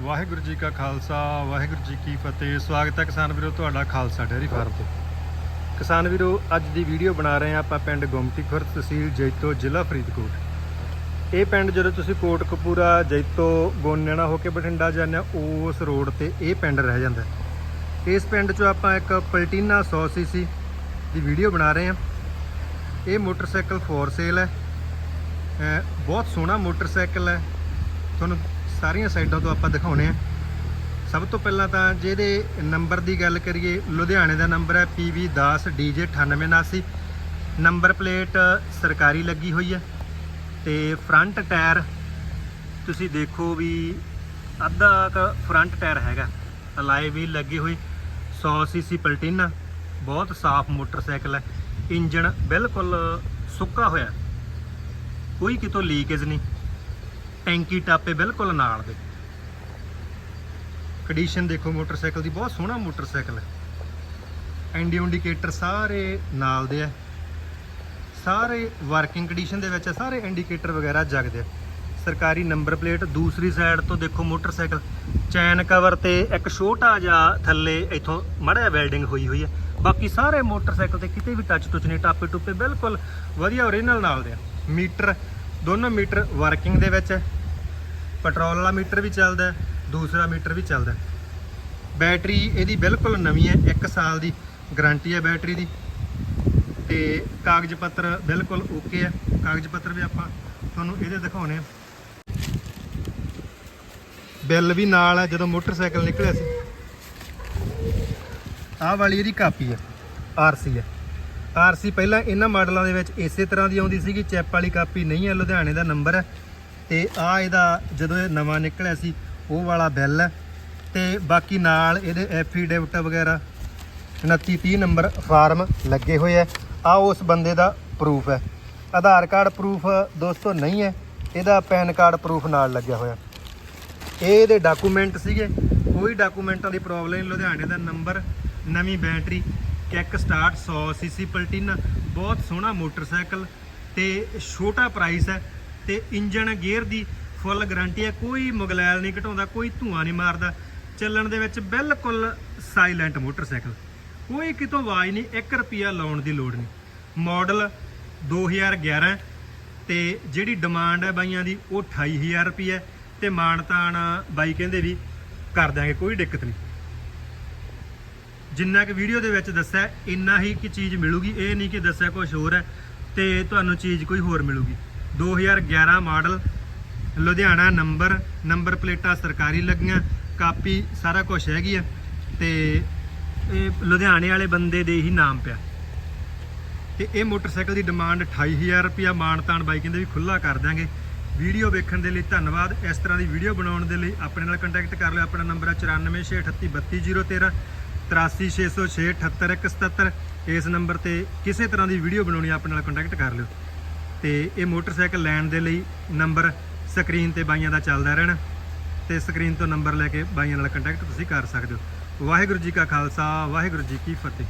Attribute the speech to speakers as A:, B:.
A: ਵਾਹਿਗੁਰੂ ਜੀ ਕਾ ਖਾਲਸਾ, ਵਾਹਿਗੁਰੂ ਜੀ ਕੀ ਫਤਿਹ। ਸਵਾਗਤ ਹੈ ਕਿਸਾਨ ਵੀਰੋ ਤੁਹਾਡਾ ਖਾਲਸਾ ਡੇਅਰੀ ਫਾਰਮ ਤੇ। ਕਿਸਾਨ ਵੀਰੋ, ਅੱਜ ਦੀ ਵੀਡੀਓ ਬਣਾ ਰਹੇ ਹਾਂ ਆਪਾਂ ਪਿੰਡ ਗੁਮਟੀ ਖੁਰਦ ਤਹਿਸੀਲ ਜੈਤੋ, ਜ਼ਿਲ੍ਹਾ ਫਰੀਦਕੋਟ। ਇਹ ਪਿੰਡ ਜਦੋਂ ਤੁਸੀਂ ਕੋਟਕਪੂਰਾ, ਜੈਤੋ, ਗੋਨੇਣਾ ਹੋ ਕੇ ਬਠਿੰਡਾ ਜਾਂਦੇ ਹੋ, ਉਸ ਰੋਡ ਤੇ ਇਹ ਪਿੰਡ ਰਹਿ ਜਾਂਦਾ ਇਸ ਪਿੰਡ 'ਚੋਂ ਆਪਾਂ ਇੱਕ ਪਲਟੀਨਾ 100 ਸੀਸੀ ਦੀ ਵੀਡੀਓ ਬਣਾ ਰਹੇ ਹਾਂ। ਇਹ ਮੋਟਰਸਾਈਕਲ ਫੋਰ ਸੇਲ ਹੈ। ਬਹੁਤ ਸੋਹਣਾ ਮੋਟਰਸਾਈਕਲ ਹੈ। ਤੁਹਾਨੂੰ ਸਾਰੀਆਂ ਸਾਈਡਾਂ ਤੋਂ ਆਪਾਂ ਦਿਖਾਉਣੇ ਆ। ਸਭ ਤੋਂ ਪਹਿਲਾਂ ਤਾਂ ਜਿਹਦੇ ਨੰਬਰ ਦੀ ਗੱਲ ਕਰੀਏ, ਲੁਧਿਆਣੇ ਦਾ ਨੰਬਰ ਹੈ PV10 DJ 9879 ਨੰਬਰ ਪਲੇਟ ਸਰਕਾਰੀ ਲੱਗੀ ਹੋਈ ਹੈ ਤੇ ਫਰੰਟ ਟਾਇਰ ਤੁਸੀਂ ਦੇਖੋ ਵੀ ਅੱਧਾ ਕ ਫਰੰਟ ਟਾਇਰ ਹੈਗਾ ਅਲਾਈ ਵੀ ਲੱਗੀ ਹੋਈ। 100 ਸੀਸੀ ਪਲਟੀਨਾ, ਬਹੁਤ ਸਾਫ਼ ਮੋਟਰਸਾਈਕਲ ਹੈ। ਇੰਜਣ ਬਿਲਕੁਲ ਸੁੱਕਾ ਹੋਇਆ। ਕੋਈ ਕਿਤੋਂ ਲੀਕੇਜ ਨਹੀਂ। ਟੈਂਕੀ ਟਾਪੇ ਬਿਲਕੁਲ ਨਾਲ ਦੇ। ਕੰਡੀਸ਼ਨ ਦੇਖੋ ਮੋਟਰਸਾਈਕਲ ਦੀ, ਬਹੁਤ ਸੋਹਣਾ ਮੋਟਰਸਾਈਕਲ ਹੈ। ਐਂਡੀ ਇੰਡੀਕੇਟਰ ਸਾਰੇ ਨਾਲ ਦੇ ਆ। ਸਾਰੇ ਵਰਕਿੰਗ ਕੰਡੀਸ਼ਨ ਦੇ ਵਿੱਚ ਆ, ਸਾਰੇ ਇੰਡੀਕੇਟਰ ਵਗੈਰਾ ਜਗਦੇ ਆ। ਸਰਕਾਰੀ ਨੰਬਰ ਪਲੇਟ ਦੂਸਰੀ ਸਾਈਡ ਤੋਂ ਦੇਖੋ ਮੋਟਰਸਾਈਕਲ। ਚੈਨ ਕਵਰ ਤੇ ਇੱਕ ਛੋਟਾ ਜਿਹਾ ਥੱਲੇ ਇੱਥੋਂ ਮੜਿਆ ਵੈਲਡਿੰਗ ਹੋਈ ਹੋਈ ਹੈ ਬਾਕੀ ਸਾਰੇ ਮੋਟਰਸਾਈਕਲ ਤੇ ਕਿਤੇ ਵੀ ਟੱਚ ਟੁੱਚ ਨਹੀਂ ਟਾਪੇ ਟੁੱਪੇ ਬਿਲਕੁਲ ਵਧੀਆ ਓਰੀਜਨਲ ਨਾਲ ਦੇ ਆ। ਮੀਟਰ ਦੋਨੋਂ ਮੀਟਰ ਵਰਕਿੰਗ ਦੇ ਵਿੱਚ ਹੈ। ਪੈਟਰੋਲ ਵਾਲਾ ਮੀਟਰ ਵੀ ਚੱਲਦਾ ਦੂਸਰਾ ਮੀਟਰ ਵੀ ਚੱਲਦਾ ਬੈਟਰੀ ਇਹਦੀ ਬਿਲਕੁਲ ਨਵੀਂ ਹੈ 1 ਸਾਲ ਦੀ ਗਾਰੰਟੀ ਹੈ ਬੈਟਰੀ ਦੀ। ਤੇ ਕਾਗਜ਼ ਪੱਤਰ ਬਿਲਕੁਲ ਓਕੇ ਹੈ। ਕਾਗਜ਼ ਪੱਤਰ ਵੀ ਆਪਾਂ ਤੁਹਾਨੂੰ ਇਹਦੇ ਦਿਖਾਉਣੇ ਆ। ਬਿੱਲ ਵੀ ਨਾਲ ਹੈ, ਜਦੋਂ ਮੋਟਰਸਾਈਕਲ ਨਿਕਲਿਆ ਸੀ। ਆਹ ਵਾਲੀ ਇਹਦੀ ਕਾਪੀ ਹੈ ਆਰਸੀ ਹੈ। ਆਰਸੀ ਪਹਿਲਾਂ ਇਹਨਾਂ ਮਾਡਲਾਂ ਦੇ ਵਿੱਚ ਇਸੇ ਤਰ੍ਹਾਂ ਦੀ ਆਉਂਦੀ ਸੀਗੀ ਚੈਪ ਵਾਲੀ ਕਾਪੀ ਨਹੀਂ ਹੈ, ਲੁਧਿਆਣੇ ਦਾ ਨੰਬਰ ਹੈ। ਤੇ ਆ ਇਹਦਾ ਜਦੋਂ ਇਹ ਨਵਾਂ ਨਿਕਲਿਆ ਸੀ, ਉਹ ਵਾਲਾ ਬਿੱਲ ਹੈ। ਤੇ ਬਾਕੀ ਨਾਲ ਇਹਦੇ ਐਫੀਡੇਵਿਟ ਵਗੈਰਾ 29 30 ਨੰਬਰ ਫਾਰਮ ਲੱਗੇ ਹੋਏ ਆ ਆ ਉਸ ਬੰਦੇ ਦਾ ਪ੍ਰੂਫ ਹੈ। ਆਧਾਰ ਕਾਰਡ ਪ੍ਰੂਫ ਦੋਸਤੋ ਨਹੀਂ ਹੈ, ਇਹਦਾ ਪੈਨ ਕਾਰਡ ਪ੍ਰੂਫ ਨਾਲ ਲੱਗਿਆ ਹੋਇਆ। ਇਹ ਇਹਦੇ ਡਾਕੂਮੈਂਟ ਸੀਗੇ, ਕੋਈ ਡਾਕੂਮੈਂਟਾਂ ਦੀ ਪ੍ਰੋਬਲਮ ਨਹੀਂ, ਲੁਧਿਆਣੇ ਦਾ ਨੰਬਰ, ਨਵੀਂ battery kick start 100 CC Platina, ਬਹੁਤ ਸੋਹਣਾ ਮੋਟਰਸਾਈਕਲ ਤੇ ਛੋਟਾ ਪ੍ਰਾਈਸ ਹੈ ਤੇ ਇੰਜਨ ਗੇਅਰ ਦੀ ਫੁੱਲ ਗਾਰੰਟੀ ਹੈ, ਕੋਈ ਮੁਗਲੈਲ ਨਹੀਂ ਘਟਾਉਂਦਾ, ਕੋਈ ਧੂਆਂ ਨਹੀਂ ਮਾਰਦਾ। ਚੱਲਣ ਦੇ ਵਿੱਚ ਬਿਲਕੁਲ ਸਾਇਲੈਂਟ ਮੋਟਰਸਾਈਕਲ। ਕੋਈ ਕਿਤੋਂ ਆਵਾਜ਼ ਨਹੀਂ 1 ਰੁਪਿਆ ਲਾਉਣ ਦੀ ਲੋੜ ਨਹੀਂ। ਮਾਡਲ 2011 ਤੇ ਜਿਹੜੀ ਡਿਮਾਂਡ ਹੈ ਬਾਈਆਂ ਦੀ, ਉਹ 28000 ਰੁਪਏ ਤੇ ਮਾਨਤਾਨ ਬਾਈ ਕਹਿੰਦੇ ਵੀ ਕਰ ਦਾਂਗੇ ਕੋਈ ਦਿੱਕਤ ਨਹੀਂ। ਜਿੰਨਾ ਕਿ ਵੀਡੀਓ ਦੇ ਵਿੱਚ ਦੱਸਿਆ, ਇੰਨਾ ਹੀ ਕਿ ਚੀਜ਼ ਮਿਲੂਗੀ। ਇਹ ਨਹੀਂ ਕਿ ਦੱਸਿਆ ਕੁਝ ਹੋਰ ਹੈ ਤੇ ਤੁਹਾਨੂੰ ਚੀਜ਼ ਕੋਈ ਹੋਰ ਮਿਲੂਗੀ। 2011 ਮਾਡਲ ਲੁਧਿਆਣਾ ਨੰਬਰ ਨੰਬਰ ਪਲੇਟਾਂ ਸਰਕਾਰੀ ਲੱਗੀਆਂ, ਕਾਪੀ ਸਾਰਾ ਕੁਝ ਹੈਗੀ ਆ ਤੇ ਇਹ ਲੁਧਿਆਣੇ ਵਾਲੇ ਬੰਦੇ ਦੇ ਹੀ ਨਾਮ ਪਿਆ। ਤੇ ਇਹ ਮੋਟਰਸਾਈਕਲ ਦੀ ਡਿਮਾਂਡ 28000 ਰੁਪਿਆ ਮਾਨਤਾਨ ਬਾਈ ਕਹਿੰਦੇ ਵੀ ਖੁੱਲਾ ਕਰ ਦਾਂਗੇ ਵੀਡੀਓ ਵੇਖਣ ਦੇ ਲਈ ਧੰਨਵਾਦ। ਇਸ ਤਰ੍ਹਾਂ ਦੀ ਵੀਡੀਓ ਬਣਾਉਣ ਦੇ ਲਈ ਆਪਣੇ ਨਾਲ ਕੰਟੈਕਟ ਕਰ ਲਿਓ। ਆਪਣਾ ਨੰਬਰ ਹੈ 9468322013 8360678177 ਇਸ ਨੰਬਰ ਤੇ ਕਿਸੇ ਤਰ੍ਹਾਂ ਦੀ ਵੀਡੀਓ ਬਣਾਉਣੀ ਆਪਣੇ ਨਾਲ ਕੰਟੈਕਟ ਕਰ ਲਿਓ। ਤੇ ਇਹ ਮੋਟਰਸਾਈਕਲ ਲੈਣ ਦੇ ਲਈ ਨੰਬਰ ਸਕਰੀਨ ਤੇ ਬਾਈਆਂ ਦਾ ਚੱਲਦਾ ਰਹਿਣਾ ਤੇ ਸਕਰੀਨ ਤੋਂ ਨੰਬਰ ਲੈ ਕੇ ਬਾਈਆਂ ਨਾਲ ਕੰਟੈਕਟ ਤੁਸੀਂ ਕਰ ਸਕਦੇ ਹੋ। ਵਾਹਿਗੁਰੂ ਜੀ ਕਾ ਖਾਲਸਾ, ਵਾਹਿਗੁਰੂ ਜੀ ਕੀ ਫਤਿਹ।